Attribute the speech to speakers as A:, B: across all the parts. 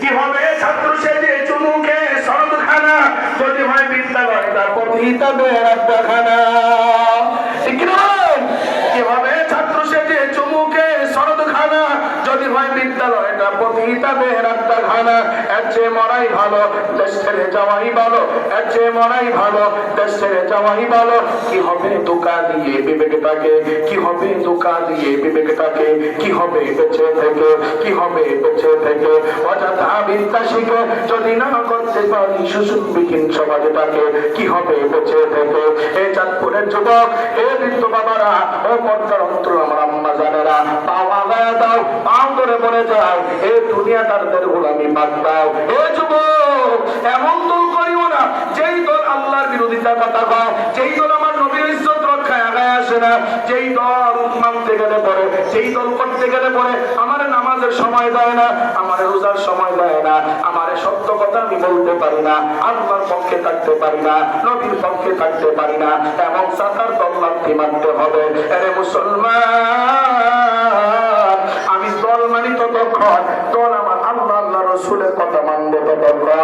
A: কি হবে ছাত্র সেজে চুমুকে যদি হয় বিদ্যালয় তারপর রাদ্দাখানা ঠিক কি হবে বিদ্যা শিখে যদি না করতে পারি কি হবে বেঁচে থেকে? এই চাঁদপুরের যুবক এ বাবারা, ও অন্তর আমার আম্মা এ দুনিয়া তাদের গোলামি বাদ দাও। এ যুবক, এমন দল করিও না, যেই দল আল্লাহর বিরোধিতা কথা কয়, যেই দল আমার নবীর ইজ্জত রক্ষায় আগায় আসে না, যেই দল মানতে গেলে পরে যেই দল করতে গেলে পরে আমার নামাজের সময় দেয় না, আমার রোজার সময় দেয় না, আমার সত্য কথা আমি বলতে পারি না, আল্লাহর পক্ষে থাকতে পারি না, নবীর পক্ষে থাকতে পারি না, এমন সাতার দল মানতে মানতে হবে। আরে মুসলমান আমি দল মানি ততক্ষণ দল আমার আল্লাহ আল্লাহ রসুলের কথা মানবো ততক্ষণ এ দল তো দূরের কথা আল্লাহ বলে আল্লাহর হুকুমের পর এ আল্লাহ বলে আমার হুকুমের পর মা বাবার খেদমত কর আমার রসুল ডাক দিয়া কয় লা তালি মাখলুকিন ফি মাসিয়াতিল খালিক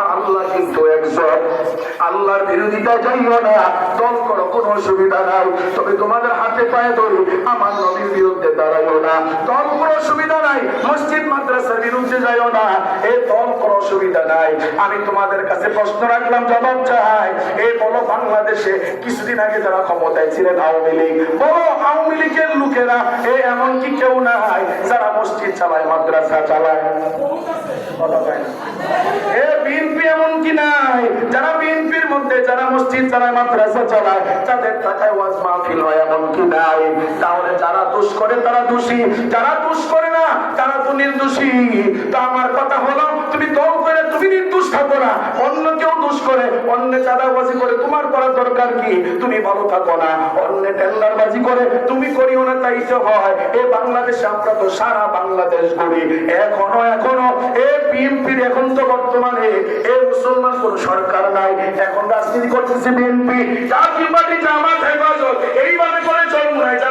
A: আল্লাহর বিরোধিতা যাইও না, দল করো, কোনো অসুবিধা নাই। তবে তোমাদের হাতে পায়ে ধরি, আমার নবীর বিরুদ্ধে দাঁড়াইও না। দল কোনো অসুবিধা নাই, মসজিদ, মাদ্রাসার বিরুদ্ধে যাইও না। এই দল কোনো অসুবিধা নাই। আমি তোমাদের কাছে প্রশ্ন রাখলাম, জবাব চাই। এই বলো, বাংলাদেশে কিছুদিন আগে যারা ক্ষমতায় ছিলেন আওয়ামী লীগ, বলো, আওয়ামী লীগের লোকেরা এই এমন কি কেউ নাই যারা মসজিদ চালায়, মাদ্রাসা চালায়। এ বিএনপি এমন কি নাই যারা বিএনপির মধ্যে যারা মসজিদ চালায় মাদ্রাসা চালায়, তাদের টাকায় ওয়াজ মাহফিল হয় এমন কি নাই। তাহলে যারা দোষ করে, তারা দোষী। যারা দোষ করে না, তারা তো নির্দোষী। তো আমার কথা হলো, তুমি দল করে তুমি নির্দোষ থাকো না। অন্য কেউ দোষ করে, অন্য চাঁদাবাজি করে। তোমার করার দরকার কি? তুমি ভালো থাকো না। অন্য টেন্ডারবাজি করে, তুমি করিও না, তাই তো হয়। এ বাংলাদেশে আমরা তো সারা বাংলাদেশ করি এখনও এখনও, এ বিএনপির এখন তো বর্তমানে এ মুসলমান কোন সরকার নাই। এখন রাজনীতি করতেছে বিএনপি পার্টি জামাত হেফাজত। এইভাবে করে যারা আছে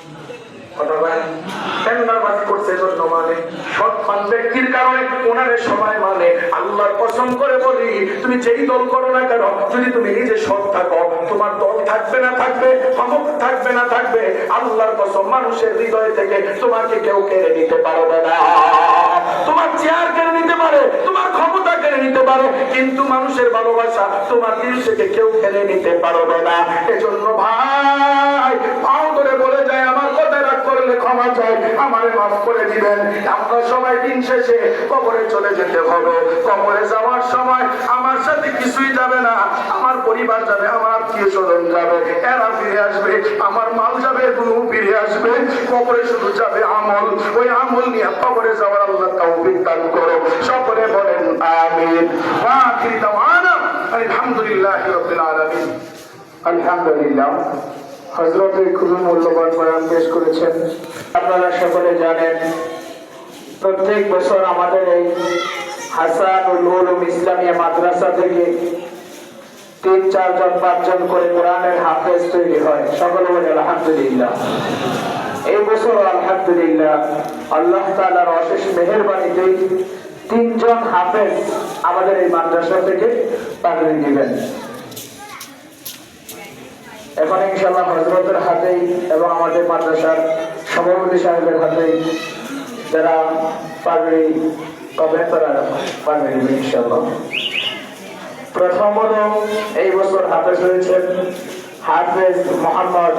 A: মানে মানে তোমার মানুষের হৃদয় থেকে তোমাকে কেউ কেড়ে নিতে পারবে না। তোমার চেয়ার কেড়ে নিতে পারে, তোমার ক্ষমতা কেড়ে নিতে পারে, কিন্তু মানুষের ভালোবাসা তোমার দিল থেকে কেউ কেড়ে নিতে পারবে না। এজন্য ভাই, পাও বলে করলে ক্ষমা চাই, আমারে মাফ করে দিবেন। আমরা সবাই দিন শেষে কবরে চলে যেতে হবে। কবরে যাওয়ার সময় আমার সাথে কিছুই যাবে না। আমার পরিবার যাবে, আমার আত্মীয় স্বজন যাবে, এরা ফিরে আসবে, আমার মাল যাবে গুরু ফিরে আসবে। কবরে শুধু যাবে আমল। ওই আমল নিয়ে কবরে যাওয়ার আল্লাহ তৌফিক দান করো। সকলে বলেন, আমিন। ওয়া আখিরি দাওয়ানা, আলহামদুলিল্লাহি রাব্বিল আলামিন।
B: আলহামদুলিল্লাহ। হজরত খুবই মূল্যবান বয়ান পেশ করেছেন। আপনারা সকলে জানেন, প্রত্যেক বছর আমাদের এই হাসান ও নুরুম ইসলামিয়া মাদ্রাসা থেকে তিন চারজন পাঁচজন করে কোরআনের হাফেজ তৈরি হয়। সকলে বলে, আলহামদুলিল্লাহ। এই বছর আলহামদুলিল্লাহ, আল্লাহ তাআলার অশেষ মেহেরবানিতে তিনজন হাফেজ আমাদের এই মাদ্রাসা থেকে পাগড়ি নেবেন এখন ইনশাল্লাহ হজরতের হাতেই এবং আমাদের মাদ্রাসার সভাপতি সাহেবের হাতেই যারা পাগড়ি কবে তারা নেবে ইনশাল্লাহ প্রথমত এই বছর হাফেজ হয়েছেন হাফেজ মোহাম্মদ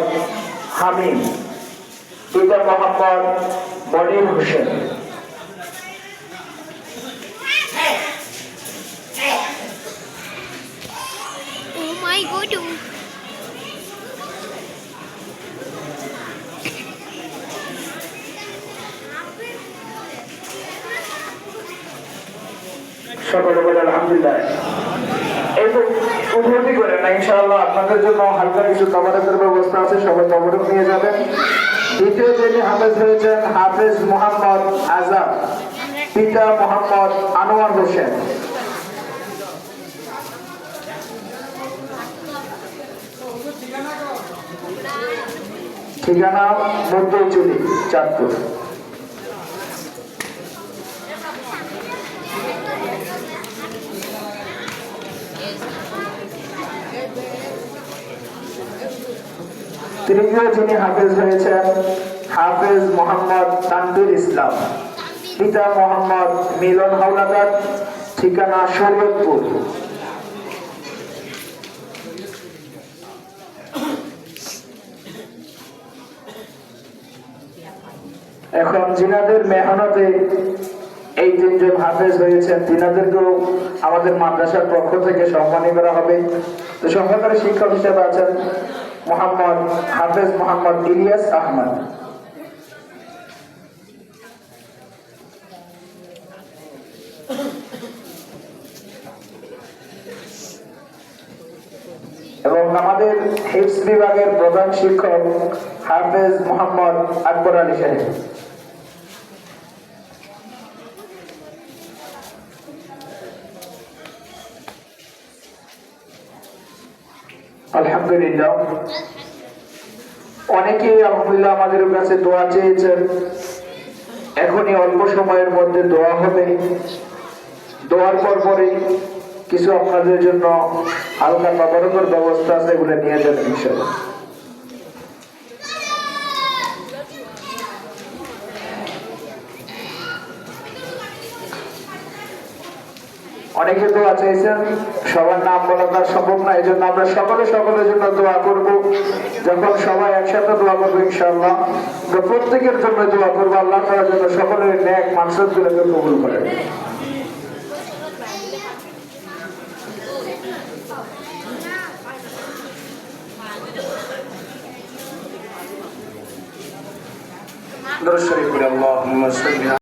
B: হামিম, পিতা Mohammad Monir Hossain
C: Oh my god.
B: সকলে বলে, আলহামদুলিল্লাহ। করে না, ইনশাআল্লাহ আপনাদের জন্য হালকা কিছু ব্যবস্থা আছে, সবাই নিয়ে যাবেন। দ্বিতীয় যিনি হাফেজ হয়েছেন হাফেজ মোহাম্মদ আজাদ পিতা মোহাম্মদ আনোয়ার হোসেন। ঠিকানা মধ্যচুলি চাঁদপুর। তৃতীয় যিনি হাফেজ হয়েছেন, হাফেজ মোহাম্মদ তানভীর ইসলাম। পিতা মোহাম্মদ মিলন হাওলাদার, ঠিকানা শরীয়তপুর এখন জিনাদের মেহনতে এই তিনজন হাফেজ হয়েছেন। তিনাদেরকেও আমাদের মাদ্রাসার পক্ষ থেকে সম্মানী করা হবে। তো সহকারী শিক্ষক হিসেবে আছেন মোহাম্মদ হাফেজ মোহাম্মদ ইলিয়াস আহমদ। এবং আমাদের হিপস বিভাগের প্রধান শিক্ষক হাফেজ মোহাম্মদ আকবর আলী সাহেব। আলহামদুলিল্লাহ। অনেকেই আলহামদুলিল্লাহ আমাদের কাছে দোয়া চেয়েছেন। এখনই অল্প সময়ের মধ্যে দোয়া হবে। দোয়ার পর পরে কিছু আপনাদের জন্য হালকা তদারকের ব্যবস্থা আছে, এগুলো নিয়ে যাবেন ইনশাল্লাহ অনেকে দোয়া চাইছেন, সবার নাম বলা তার সম্ভব না, এই জন্য আমরা সকলে সকলের জন্য দোয়া করব। যখন সবাই একসাথে দোয়া করব ইনশাআল্লাহ প্রত্যেকের জন্য দোয়া করব, আল্লাহ তাআলা যেন সকলের ন্যাক মানসদ গুলোকে কবুল করেন। পড়ে, আল্লাহুম্মা সাল্লি